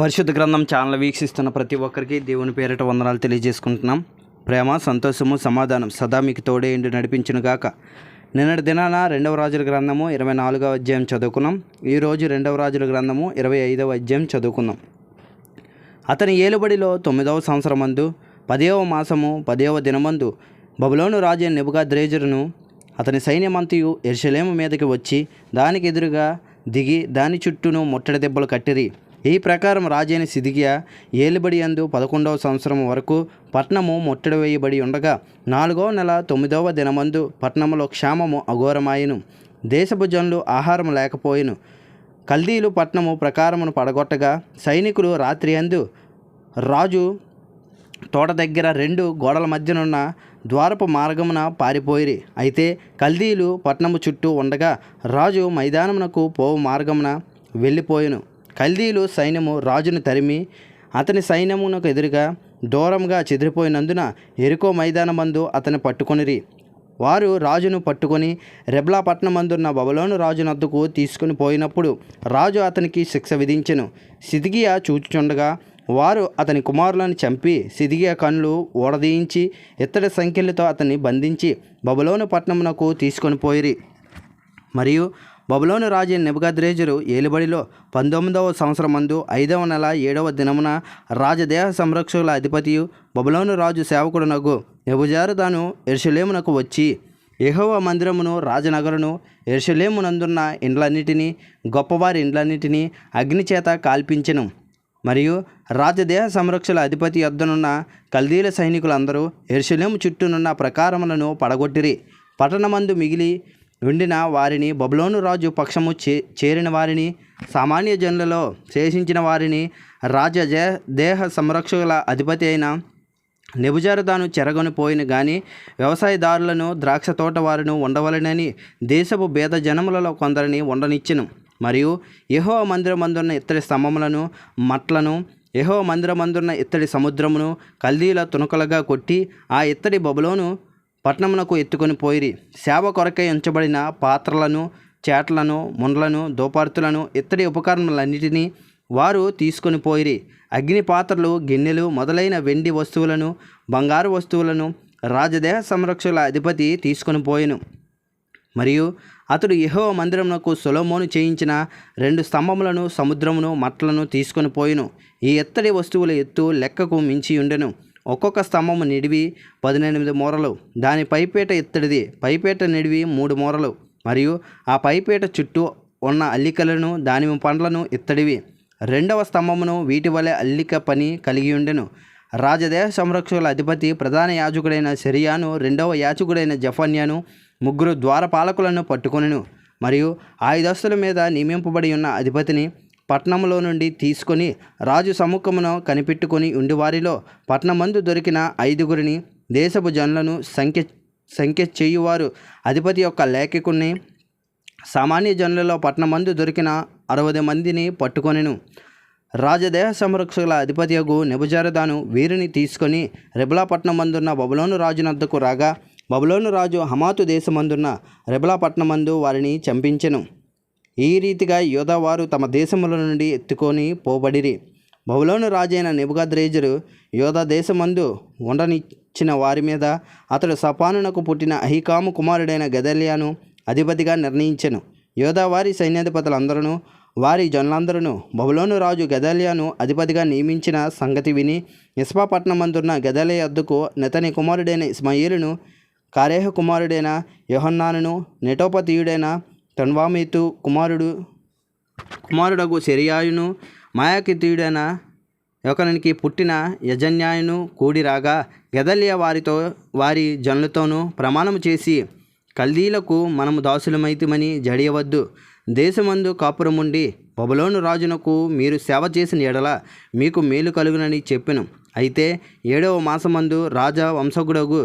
పరిశుద్ధ గ్రంథం ఛానల్ వీక్షిస్తున్న ప్రతి ఒక్కరికి దేవుని పేరిట వందనాలు తెలియజేసుకుంటున్నాం. ప్రేమ సంతోషము సమాధానం సదా మీకు తోడే ఎండు నడిపించును గాక. నిన్నటి దినాన రెండవ రాజుల గ్రంథము ఇరవై నాలుగవ అధ్యాయం చదువుకున్నాం. ఈరోజు రెండవ రాజుల గ్రంథము ఇరవై ఐదవ అధ్యాయం చదువుకుందాం అతని ఏలుబడిలో తొమ్మిదవ సంవత్సరమందు పదేవ మాసము పదేవ దినమందు బబులోను రాజైన నిబుగా ద్రేజరును అతని సైన్యమంతయు ఎర్షలేము మీదకి వచ్చి దానికి ఎదురుగా దిగి దాని చుట్టూను ముట్టడి దెబ్బలు కట్టిరి. ఈ ప్రకారం రాజైన సిదిగియా ఏలుబడి అందు పదకొండవ సంవత్సరం వరకు పట్నము ముట్టడి వేయబడి ఉండగా నాలుగవ నెల తొమ్మిదవ దినమందు పట్నములో క్షామము అఘోరమాయను. దేశపు జనులు ఆహారం లేకపోయెను. కల్దీలు పట్నము ప్రకారమును పడగొట్టగా సైనికులు రాత్రి అందు రాజు తోట దగ్గర రెండు గోడల మధ్యనున్న ద్వారపు మార్గమున పారిపోయిరి. అయితే కల్దీలు పట్నము చుట్టూ ఉండగా రాజు మైదానమునకు పోవు మార్గమున వెళ్ళిపోయెను. కల్దీలు సైన్యము రాజును తరిమి అతని సైన్యమునకు ఎదురుగా దూరంగా చెదిరిపోయినందున ఎరుకో మైదానమందు అతను పట్టుకొనిరి. వారు రాజును పట్టుకొని రెబ్లా పట్టణమందున్న బబులోను రాజునద్దుకు తీసుకుని పోయినప్పుడు రాజు అతనికి శిక్ష విధించెను. సిదిగియా చూచుచుండగా వారు అతని కుమారులను చంపి సిదిగియా కన్నులు ఓడదీయించి ఇత్తడి సంఖ్యలతో అతన్ని బంధించి బబులోను పట్నమునకు తీసుకొని పోయిరి. మరియు బబులోని రాజు నెబుగద్రేజరు ఏలుబడిలో పంతొమ్మిదవ సంవత్సరమందు ఐదవ నెల ఏడవ దినమున రాజదేహ సంరక్షకుల అధిపతియు బబులోని రాజు సేవకుడునకు నెబుజారు తాను ఎరుషలేమునకు వచ్చి ఎహోవ మందిరమును రాజనగరును ఎరుషలేమునందున్న ఇండ్లన్నిటినీ గొప్పవారి ఇండ్లన్నిటినీ అగ్నిచేత కాల్పించెను. మరియు రాజదేహ సంరక్షణ అధిపతి యొద్దనున్న కల్దీల సైనికులందరూ ఎర్షలేము చుట్టూనున్న ప్రకారములను పడగొట్టిరి. పట్టణమందు మిగిలి ఉండిన వారిని బబులోను రాజు పక్షము చే చేరిన వారిని సామాన్య జనులలో శేషించిన వారిని రాజ దేహ సంరక్షకుల అధిపతి అయిన నెబుజారు చెరగొని పోయిన గాని వ్యవసాయదారులను ద్రాక్ష తోట వారిను ఉండవలనని దేశపు భేద జనములలో కొందరిని ఉండనిచ్చెను మరియు యహో మందిరమందున్న ఇత్తడి స్తంభములను మట్లను యహో మందిరమందున్న ఇత్తడి సముద్రమును కల్దీల తునకలుగా కొట్టి ఆ ఇత్తడి బబులోను పట్టణమునకు ఎత్తుకొని పోయిరి. సేవ కొరకై ఉంచబడిన పాత్రలను చేటలను ముండ్లను దోపార్తులను ఇత్తడి ఉపకరణలన్నిటినీ వారు తీసుకొని పోయిరి. అగ్ని పాత్రలు గిన్నెలు మొదలైన వెండి వస్తువులను బంగారు వస్తువులను రాజదేహ సంరక్షకుల అధిపతి తీసుకొని పోయెను. మరియు అతడు యహోవ మందిరమునకు సొలొమోను చేయించిన రెండు స్తంభములను సముద్రమును మట్లను తీసుకొని పోయిను. ఈ ఎత్తడి వస్తువుల ఎత్తు లెక్కకు మించి ఉండెను ఒక్కొక్క స్తంభము నిడివి పదినెనిమిది మూరలు. దాని పైపేట ఇత్తడిది పైపేట నిడివి మూడు మూరలు. మరియు ఆ పైపేట చుట్టూ ఉన్న అల్లికలను దానిమ పండ్లను ఇత్తడివి రెండవ స్తంభమును వీటి వలె అల్లిక పని కలిగి ఉండెను. రాజదేహ సంరక్షకుల అధిపతి ప్రధాన యాజకుడైన సెరియాను రెండవ యాజకుడైన జఫన్యాను ముగ్గురు ద్వారపాలకులను పట్టుకొనెను. మరియు ఆయుధస్తుల మీద నియమింపబడి ఉన్న అధిపతిని పట్నంలో నుండి తీసుకొని రాజు సముఖమును కనిపెట్టుకొని ఉండివారిలో పట్నమందు దొరికిన ఐదుగురిని దేశపు జనులను సంఖ్య సంఖ్య చేయువారు అధిపతి యొక్క లేఖకుని సామాన్య జనులలో పట్నమందు దొరికిన అరవై మందిని పట్టుకొనెను. రాజదేహ సంరక్షకుల అధిపతియగు నెబుజారదాను వీరిని తీసుకొని రెబలాపట్నమందున్న బబులోను రాజునద్దకు రాగా బబులోను రాజు హమాతు దేశమందున్న రెబలాపట్నమందు వారిని చంపించెను. ఈ రీతిగా యోధావారు తమ దేశముల నుండి ఎత్తుకొని పోబడిరి. బబులోను రాజైన నిబుగద్రేజరు యోధా దేశమందు ఉండనిచ్చిన వారి మీద అతడు సపానునకు పుట్టిన అహికాము కుమారుడైన గదలియాను అధిపతిగా నిర్ణయించెను. యోధావారి సైన్యాధిపతులందరూ వారి జనులందరూ బబులోను రాజు గదలియాను అధిపతిగా నియమించిన సంగతి విని ఇస్పాపట్నమందున్న గదలియ అద్దుకు నెతని కుమారుడైన ఇస్మాయిలును కారేహ కుమారుడైన యోహన్నానును నెటోపతీయుడైన తన్వామేతు కుమారుడు కుమారుడగు శరియాయును మాయాకితీయుడైన యొకనికి పుట్టిన యజన్యాయును కూడి రాగా గదల్య వారితో వారి జనులతోనూ ప్రమాణం చేసి కల్దీలకు మనము దాసులమైతిమని జడియవద్దు. దేశమందు కాపురముండి బబులోను రాజునకు మీరు సేవ చేసిన ఎడల మీకు మేలు కలుగునని చెప్పెను. అయితే ఏడవ మాసమందు రాజా వంశగుడగు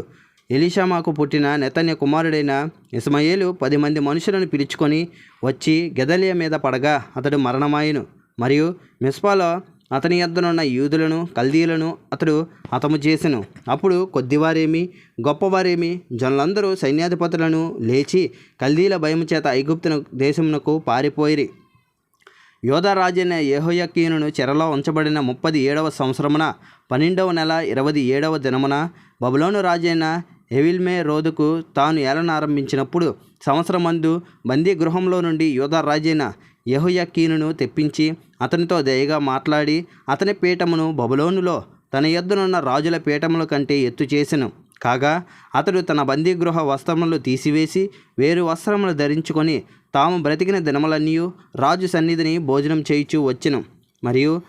ఎలీషామాకు పుట్టిన నెతన్య కుమారుడైన ఇస్మయేలు పది మంది మనుషులను పిలుచుకొని వచ్చి గెదలియ మీద పడగా అతడు మరణమాయను. మరియు మిస్పాలో అతని యొద్దనున్న యూదులను కల్దీలను అతడు హతము చేసెను. అప్పుడు కొద్దివారేమి గొప్పవారేమి జనులందరూ సైన్యాధిపతులను లేచి కల్దీల భయము చేత ఐగుప్తును దేశమునకు పారిపోయిరి. యోధరాజైన రాజైన చెరలో ఉంచబడిన ముప్పది ఏడవ సంవత్సరమున పన్నెండవ నెల ఇరవై ఏడవ దినమున బబులోను రాజైన ఎవిల్మే రోదుకు తాను ఏలనారంభించినప్పుడు సంవత్సరమందు బందీ గృహంలో నుండి యోధరాజైన రాజైన తెప్పించి అతనితో దయగా మాట్లాడి అతని పీఠమును బబులోనులో తన ఎద్దునున్న రాజుల పీఠముల కంటే ఎత్తు చేసెను. కాగా అతడు తన బందీగృహ వస్త్రములు తీసివేసి వేరు వస్త్రములు ధరించుకొని తాము బ్రతికిన దినములన్నీ రాజు సన్నిధిని భోజనం చేయుచూ వచ్చెను. మరియు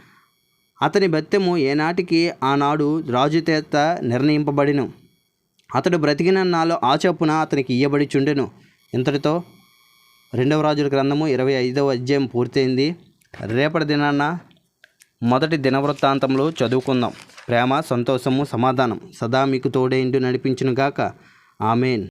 అతని బత్తెము ఏనాటికి ఆనాడు రాజు చేత నిర్ణయింపబడిను. అతడు బ్రతికిన నాలో ఆ చొప్పున అతనికి ఇయ్యబడి చుండెను. ఇంతటితో రెండవ రాజుల గ్రంథము ఇరవై ఐదవ అధ్యాయం పూర్తయింది. రేపటి దినాన మొదటి దినవృత్తాంతంలో చదువుకుందాం. ప్రేమ సంతోషము సమాధానం సదా మీకు తోడేండు నడిపించునుగాక. ఆమెన్.